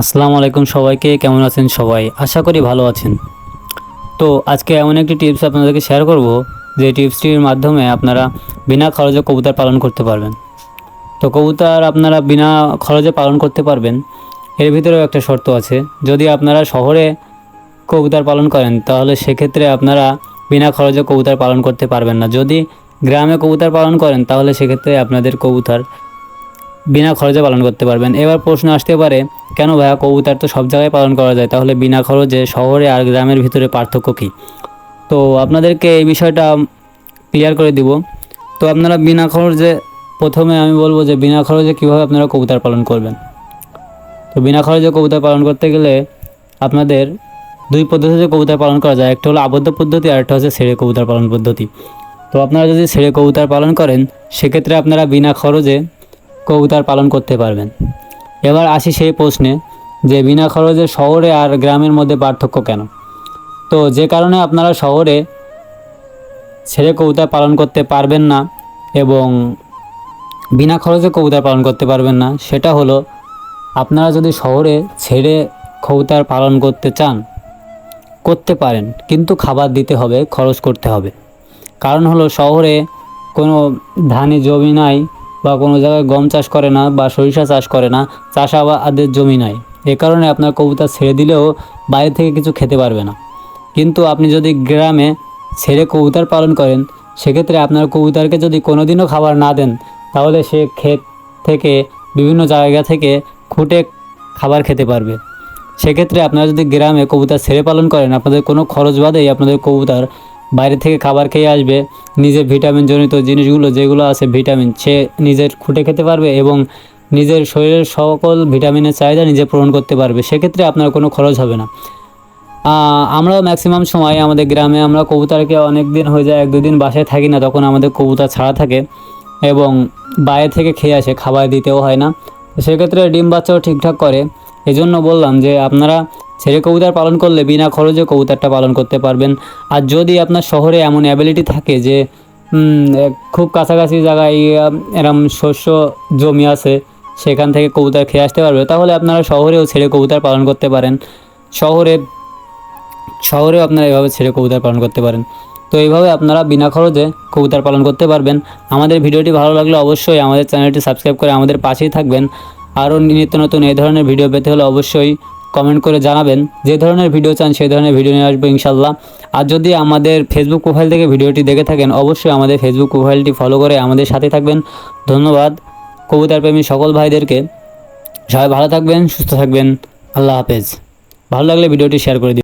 আসসালামু আলাইকুম সবাইকে, কেমন আছেন সবাই? আশা করি ভালো আছেন। তো আজকে এমন একটি টিপস আপনাদেরকে শেয়ার করব, যে টিপসটির মাধ্যমে আপনারা বিনা খরচে কবুতর পালন করতে পারবেন। তো কবুতর আপনারা বিনা খরচে পালন করতে পারবেন, এর ভিতরেও একটা শর্ত আছে। যদি আপনারা শহরে কবুতর পালন করেন, তাহলে সেক্ষেত্রে আপনারা বিনা খরচে কবুতর পালন করতে পারবেন না। যদি গ্রামে কবুতর পালন করেন, তাহলে সেক্ষেত্রে আপনাদের কবুতর বিনা খরচে পালন করতে পারবেন। এবার প্রশ্ন আসতে পারে, কেন ভাইয়া কবুতর তো সব জায়গায় পালন করা যায়? তাহলে বিনা খরচে শহরে আর গ্রামের ভিতরে পার্থক্য কী? তো আপনাদেরকে এই বিষয়টা ক্লিয়ার করে দিব। তো আপনারা বিনা খরচে, প্রথমে আমি বলব যে বিনা খরচে কীভাবে আপনারা কবুতর পালন করবেন? তো বিনা খরচে কবুতর পালন করতে গেলে আপনাদের দুই পদ্ধতিতে কবুতর পালন করা যায়। একটা হলো আবদ্ধ পদ্ধতি আর একটা হচ্ছে ছেড়ে কবুতর পালন পদ্ধতি। তো আপনারা যদি ছেড়ে কবুতর পালন করেন, সেক্ষেত্রে আপনারা বিনা খরচে কবুতর পালন করতে পারবেন। এবার আসি সেই প্রশ্নে যে বিনা খরচে শহরে আর গ্রামের মধ্যে পার্থক্য কেন? তো যে কারণে আপনারা শহরে ছেড়ে কবুতর পালন করতে পারবেন না এবং বিনা খরচে কবুতর পালন করতে পারবেন না, সেটা হলো আপনারা যদি শহরে ছেড়ে কবুতর পালন করতে চান, করতে পারেন, কিন্তু খাবার দিতে হবে, খরচ করতে হবে। কারণ হলো শহরে কোনো ধানে জমি নাই বা কোনো জায়গায় গম চাষ করে না বা সরিষা চাষ করে না, চাষাবাদের জমি নাই। এ কারণে আপনার কবুতর ছেড়ে দিলেও বাইরে থেকে কিছু খেতে পারবে না। কিন্তু আপনি যদি গ্রামে ছেড়ে কবুতর পালন করেন, সেক্ষেত্রে আপনার কবুতরকে যদি কোনোদিনও খাবার না দেন, তাহলে সে ক্ষেত থেকে, বিভিন্ন জায়গা থেকে খুঁটে খাবার খেতে পারবে। সেক্ষেত্রে আপনারা যদি গ্রামে কবুতর ছেড়ে পালন করেন, আপনাদের কোনো খরচ বাদেই আপনাদের কবুতর বাইরে থেকে খাবার খেয়ে আসবে, নিজের ভিটামিন জনিত জিনিসগুলো যেগুলো আছে ভিটামিন, সে নিজের খুঁটে খেতে পারবে এবং নিজের শরীরের সকল ভিটামিনের চাহিদা নিজে পূরণ করতে পারবে। সেক্ষেত্রে আপনার কোনো খরচ হবে না। আমরা ম্যাক্সিমাম সময় আমাদের গ্রামে আমরা কবুতরকে অনেক দিন হয়ে যায় এক দুদিন বাসায় থাকি না, তখন আমাদের কবুতর ছাড়া থাকে এবং বাইরে থেকে খেয়ে আসে, খাবার দিতেও হয় না। সেক্ষেত্রে ডিম বাচ্চাও ঠিকঠাক করে। এজন্য বললাম যে আপনারা ছেড়ে কবুতর পালন করলে বিনা খরচে কবুতরটা পালন করতে পারবেন। আর যদি আপনার শহরে এমন অ্যাবিলিটি থাকে যে খুব কাছাকাছি জায়গায় এরম শস্য জমি আছে, সেখান থেকে কবুতর খেয়ে আসতে পারবে, তাহলে আপনারা শহরেও ছেড়ে কবুতর পালন করতে পারেন। শহরে, শহরেও আপনারা এভাবে ছেড়ে কবুতর পালন করতে পারেন। তো এইভাবে আপনারা বিনা খরচে কবুতর পালন করতে পারবেন। আমাদের ভিডিওটি ভালো লাগলে অবশ্যই আমাদের চ্যানেলটি সাবস্ক্রাইব করে আমাদের পাশেই থাকবেন। আরও নিত্য নতুন এই ধরনের ভিডিও পেতে হলে অবশ্যই কমেন্ট করে জানাবেন। যে ধরনের ভিডিও চান সেই ধরনের ভিডিও নিয়ে আসব ইনশাল্লাহ। আর যদি আমাদের ফেসবুক প্রোফাইল থেকে ভিডিওটি দেখে থাকেন, অবশ্যই আমাদের ফেসবুক প্রোফাইলটি ফলো করে আমাদের সাথে থাকবেন। ধন্যবাদ। কবুতার প্রেমী সকল ভাইদেরকে। সবাই ভালো থাকবেন, সুস্থ থাকবেন। আল্লাহ হাফেজ। ভালো লাগলে ভিডিওটি শেয়ার করে দিন